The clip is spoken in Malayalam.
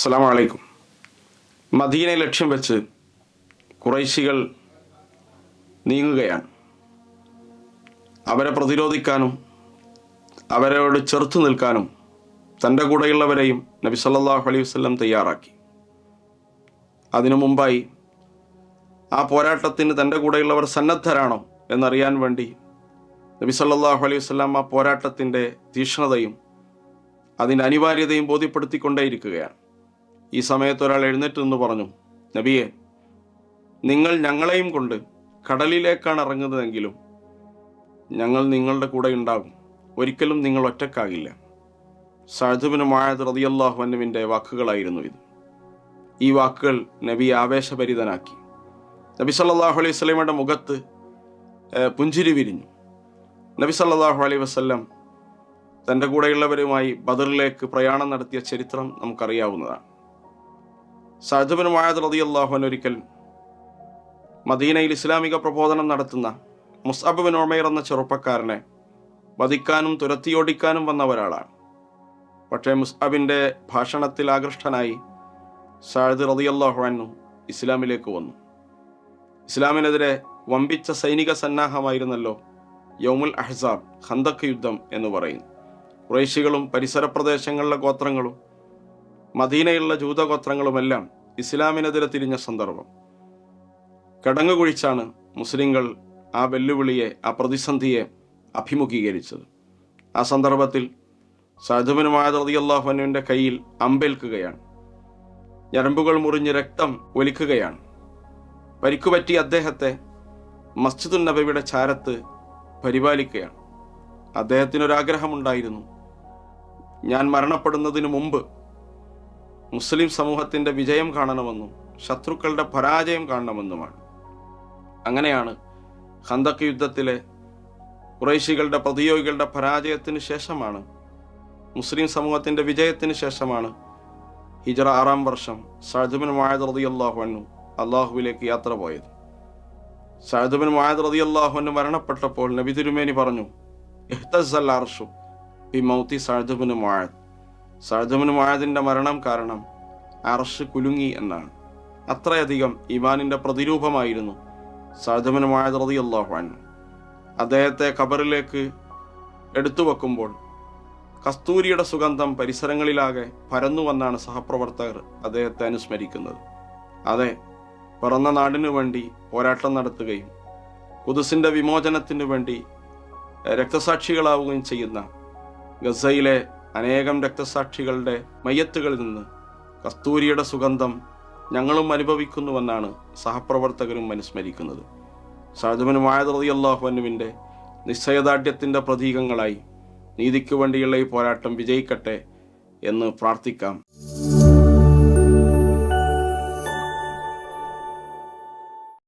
അസ്സാം വലൈക്കും മദീനെ ലക്ഷ്യം വെച്ച് കുറൈശികൾ നീങ്ങുകയാണ്. അവരെ പ്രതിരോധിക്കാനും അവരോട് ചെറുത്തു നിൽക്കാനും തന്റെ കൂടെയുള്ളവരെയും നബി സല്ലാഹു അലൈഹി വസല്ലം തയ്യാറാക്കി. അതിനു മുമ്പായി ആ പോരാട്ടത്തിന് തന്റെ കൂടെയുള്ളവർ സന്നദ്ധരാണോ എന്നറിയാൻ വേണ്ടി നബി സല്ലാഹു അലൈഹി വസ്ലാം ആ പോരാട്ടത്തിന്റെ തീക്ഷ്ണതയും അതിന്റെ അനിവാര്യതയും ബോധ്യപ്പെടുത്തിക്കൊണ്ടേയിരിക്കുകയാണ്. ഈ സമയത്ത് ഒരാൾ എഴുന്നേറ്റ് നിന്ന് പറഞ്ഞു നബിയെ നിങ്ങൾ ഞങ്ങളെയും കൊണ്ട് കടലിലേക്കാണ് ഇറങ്ങുന്നതെങ്കിലും ഞങ്ങൾ നിങ്ങളുടെ കൂടെ ഉണ്ടാകും. ഒരിക്കലും നിങ്ങൾ ഒറ്റക്കാകില്ല സഅദ്ബിന് മായത് റതിയല്ലാഹു അന്നുവിന്റെ വാക്കുകളായിരുന്നു ഇത്. ഈ വാക്കുകൾ നബി ആവേശഭരിതനാക്കി. നബി സല്ലാഹു അലൈഹി വസല്ലമയുടെ മുഖത്ത് പുഞ്ചിരി വിരിഞ്ഞു. നബി സല്ലാഹു അലൈഹി വസല്ലം തന്റെ കൂടെയുള്ളവരുമായി ബദറിലേക്ക് പ്രയാണം നടത്തിയ ചരിത്രം നമുക്കറിയാവുന്നതാണ്. സഅദ്ബിന് റതി റതിയല്ലാഹുൻ ഒരിക്കൽ മദീനയിൽ ഇസ്ലാമിക പ്രബോധനം നടത്തുന്ന മുസ്അബ് ബിൻ ഉമൈർ എന്ന ചെറുപ്പക്കാരനെ വധിക്കാനും തുരത്തിയോടിക്കാനും വന്ന ഒരാളാണ്. പക്ഷേ മുസ്അബിന്റെ ഭാഷണത്തിൽ ആകൃഷ്ടനായി സാഴദ് റതിയല്ലാഹു അന്നു ഇസ്ലാമിലേക്ക് വന്നു. ഇസ്ലാമിനെതിരെ വമ്പിച്ച സൈനിക സന്നാഹമായിരുന്നല്ലോ യൗമുൽ അഹ്സാബ് ഹന്തക് യുദ്ധം എന്ന് പറയുന്നു. കുറേശികളും പരിസര പ്രദേശങ്ങളിലെ ഗോത്രങ്ങളും മദീനയുള്ള ജൂതഗോത്രങ്ങളുമെല്ലാം ഇസ്ലാമിനെതിരെ തിരിഞ്ഞ സന്ദർഭം. കടങ്ങുകുഴിച്ചാണ് മുസ്ലിങ്ങൾ ആ വെല്ലുവിളിയെ ആ പ്രതിസന്ധിയെ അഭിമുഖീകരിച്ചത്. ആ സന്ദർഭത്തിൽ സഹദുബിന് മാതൃതി അള്ളാഹുവിന്റെ കയ്യിൽ അമ്പേൽക്കുകയാണ്. ഞരമ്പുകൾ മുറിഞ്ഞ് രക്തം ഒലിക്കുകയാണ്. പരിക്കുപറ്റി അദ്ദേഹത്തെ മസ്ജിദുൻ നബിയുടെ ചാരത്ത് പരിപാലിക്കുകയാണ്. അദ്ദേഹത്തിനൊരാഗ്രഹമുണ്ടായിരുന്നു. ഞാൻ മരണപ്പെടുന്നതിന് മുമ്പ് മുസ്ലിം സമൂഹത്തിന്റെ വിജയം കാണണമെന്നും ശത്രുക്കളുടെ പരാജയം കാണണമെന്നുമാണ്. അങ്ങനെയാണ് ഖന്തക്ക് യുദ്ധത്തിലെ കുറേശികളുടെ പ്രതിയോഗികളുടെ പരാജയത്തിന് ശേഷമാണ് മുസ്ലിം സമൂഹത്തിന്റെ വിജയത്തിന് ശേഷമാണ് ഹിജറ ആറാം വർഷം സഅദ്ബിൻ മുആദ് റളിയല്ലാഹു അൻഹു അള്ളാഹുവിലേക്ക് യാത്ര പോയത്. സഅദ്ബിൻ മുആദ് റളിയല്ലാഹു അൻഹു മരണപ്പെട്ടപ്പോൾ നബി തിരുമേനി പറഞ്ഞു എഹ്തസ് അർഷു ബി മൗത്തി സഅദ്ബിൻ മുആദ്. സഅദ്ബിൻ മുആദിന്റെ മരണം കാരണം അർഷ് കുലുങ്ങി എന്നാണ്. അത്രയധികം ഇമാനിന്റെ പ്രതിരൂപമായിരുന്നു സഅദ്ബിൻ മുആദ് റളിയല്ലാഹു അൻഹു. അദ്ദേഹത്തെ ഖബറിലേക്ക് എടുത്തു വെക്കുമ്പോൾ കസ്തൂരിയുടെ സുഗന്ധം പരിസരങ്ങളിലാകെ പരന്നുവന്നാണ് സഹപ്രവർത്തകർ അദ്ദേഹത്തെ അനുസ്മരിക്കുന്നത്. അതെ പിറന്ന നാടിനു വേണ്ടി പോരാട്ടം നടത്തുകയും കുതിസിന്റെ വിമോചനത്തിനു വേണ്ടി രക്തസാക്ഷികളാവുകയും ചെയ്യുന്ന ഗസയിലെ അനേകം രക്തസാക്ഷികളുടെ മയ്യത്തുകളിൽ നിന്ന് കസ്തൂരിയുടെ സുഗന്ധം ഞങ്ങളും അനുഭവിക്കുന്നുവെന്നാണ് സഹപ്രവർത്തകരും അനുസ്മരിക്കുന്നത്. സാധുവിന് അള്ളാഹുവിന്റെ നിശ്ചയദാർഢ്യത്തിന്റെ പ്രതീകങ്ങളായി നീതിക്ക് വേണ്ടിയുള്ള ഈ പോരാട്ടം വിജയിക്കട്ടെ എന്ന് പ്രാർത്ഥിക്കാം.